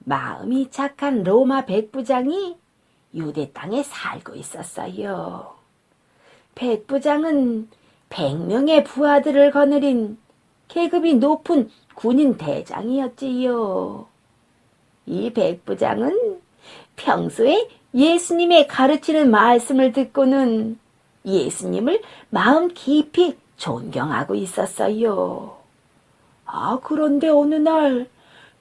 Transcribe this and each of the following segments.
마음이 착한 로마 백부장이 유대 땅에 살고 있었어요. 백부장은 백명의 부하들을 거느린 계급이 높은 군인 대장이었지요. 이 백부장은 평소에 예수님의 가르치는 말씀을 듣고는 예수님을 마음 깊이 존경하고 있었어요. 아, 그런데 어느 날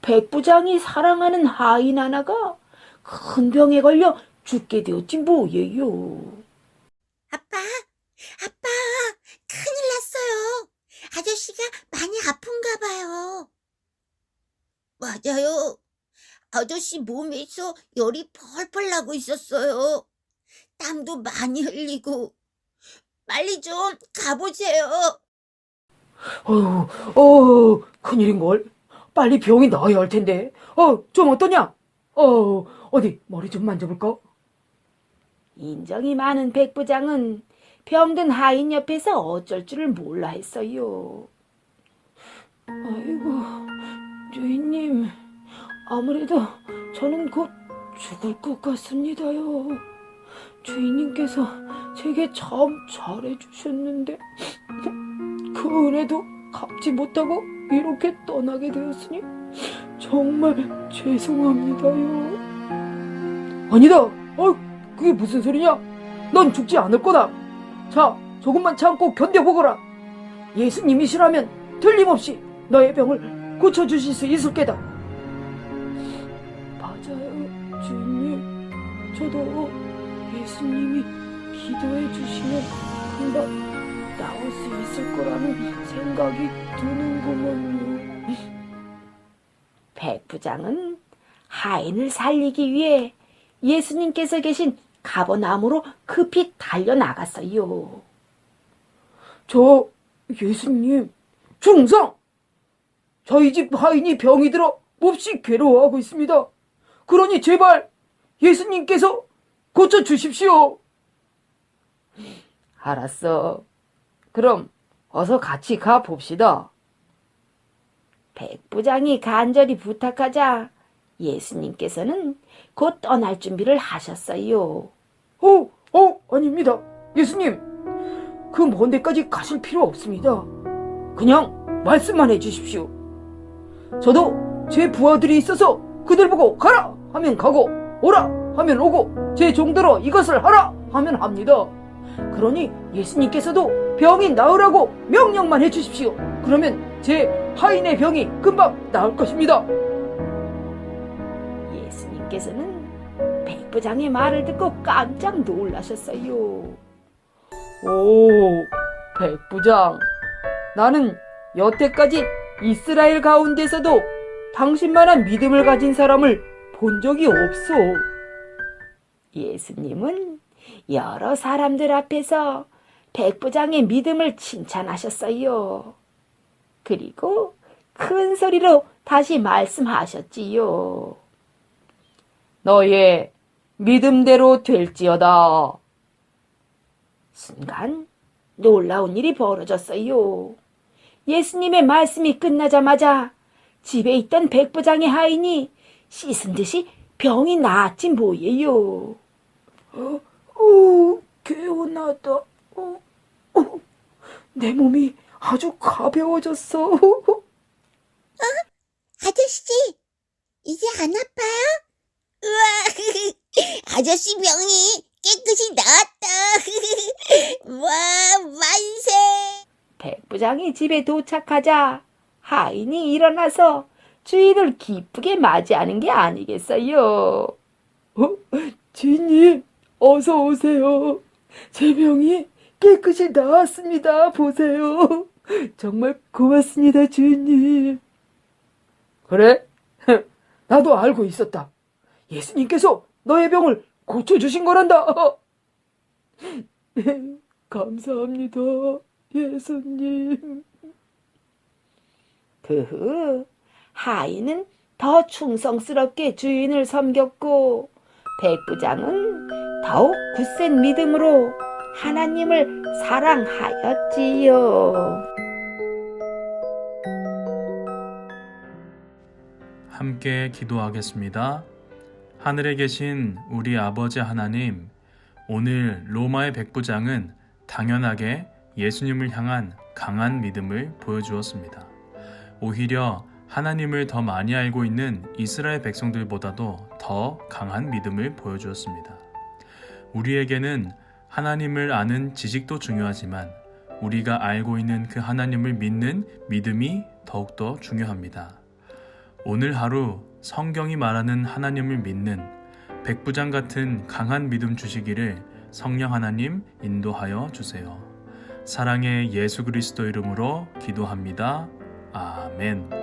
백부장이 사랑하는 하인 하나가 큰 병에 걸려 죽게 되었지 뭐예요. 아빠, 아빠, 큰일 났어요. 아저씨가 많이 아픈가 봐요. 맞아요. 아저씨 몸에서 열이 펄펄 나고 있었어요. 땀도 많이 흘리고. 빨리 좀 가보세요. 어휴, 어, 큰일인걸. 빨리 병이 나아야 할 텐데. 어, 좀 어떠냐? 어, 어디, 머리 좀 만져볼까? 인정이 많은 백부장은 병든 하인 옆에서 어쩔 줄을 몰라 했어요. 아이고, 주인님, 아무래도 저는 곧 죽을 것 같습니다요. 주인님께서 제게 참 잘해주셨는데, 그 은혜도 갚지 못하고 이렇게 떠나게 되었으니 정말 죄송합니다요. 아니다! 어, 그게 무슨 소리냐? 넌 죽지 않을 거다. 자, 조금만 참고 견뎌보거라. 예수님이시라면 틀림없이 너의 병을 고쳐주실 수 있을 게다. 맞아요, 주인님. 저도 예수님이 기도해 주시면 금방 나올 수 있을 거라는 생각이 드는구먼요. 백부장은 하인을 살리기 위해 예수님께서 계신 가버나무로 급히 달려나갔어요. 저 예수님 중성 저희 집 하인이 병이 들어 몹시 괴로워하고 있습니다. 그러니 제발 예수님께서 고쳐 주십시오. 알았어. 그럼 어서 같이 가 봅시다. 백부장이 간절히 부탁하자 예수님께서는 곧 떠날 준비를 하셨어요. 어, 어, 아닙니다. 예수님, 그 먼 데까지 가실 필요 없습니다. 그냥 말씀만 해주십시오. 저도 제 부하들이 있어서 그들 보고 가라 하면 가고 오라 하면 오고 제 종대로 이것을 하라 하면 합니다. 그러니 예수님께서도 병이 나으라고 명령만 해주십시오. 그러면 제 하인의 병이 금방 나을 것입니다. 예수님께서는 백부장의 말을 듣고 깜짝 놀라셨어요. 오, 백부장. 나는 여태까지 이스라엘 가운데서도 당신만한 믿음을 가진 사람을 본 적이 없어. 예수님은 여러 사람들 앞에서 백부장의 믿음을 칭찬하셨어요. 그리고 큰 소리로 다시 말씀하셨지요. 너의 믿음대로 될지어다. 순간 놀라운 일이 벌어졌어요. 예수님의 말씀이 끝나자마자 집에 있던 백부장의 하인이 씻은 듯이 병이 나았지 뭐예요. 어, 오, 개운하다. 어, 어, 내 몸이 아주 가벼워졌어. 아저씨, 이제 안 아파요? 우와, 아저씨 병이 깨끗이 나았다. 와, 만세! 백부장이 집에 도착하자 하인이 일어나서 주인을 기쁘게 맞이하는 게 아니겠어요. 어, 주인님, 어서 오세요. 제 병이 깨끗이 나았습니다. 보세요. 정말 고맙습니다, 주인님. 그래? 나도 알고 있었다. 예수님께서 너의 병을 고쳐주신 거란다. 감사합니다, 예수님. 그 후 하인은 더 충성스럽게 주인을 섬겼고 백부장은 더욱 굳센 믿음으로 하나님을 사랑하였지요. 함께 기도하겠습니다. 하늘에 계신 우리 아버지 하나님, 오늘 로마의 백부장은 당연하게 예수님을 향한 강한 믿음을 보여주었습니다. 오히려 하나님을 더 많이 알고 있는 이스라엘 백성들보다도 더 강한 믿음을 보여주었습니다. 우리에게는 하나님을 아는 지식도 중요하지만 우리가 알고 있는 그 하나님을 믿는 믿음이 더욱더 중요합니다. 오늘 하루 성경이 말하는 하나님을 믿는 백부장 같은 강한 믿음 주시기를 성령 하나님 인도하여 주세요. 사랑의 예수 그리스도 이름으로 기도합니다. 아멘.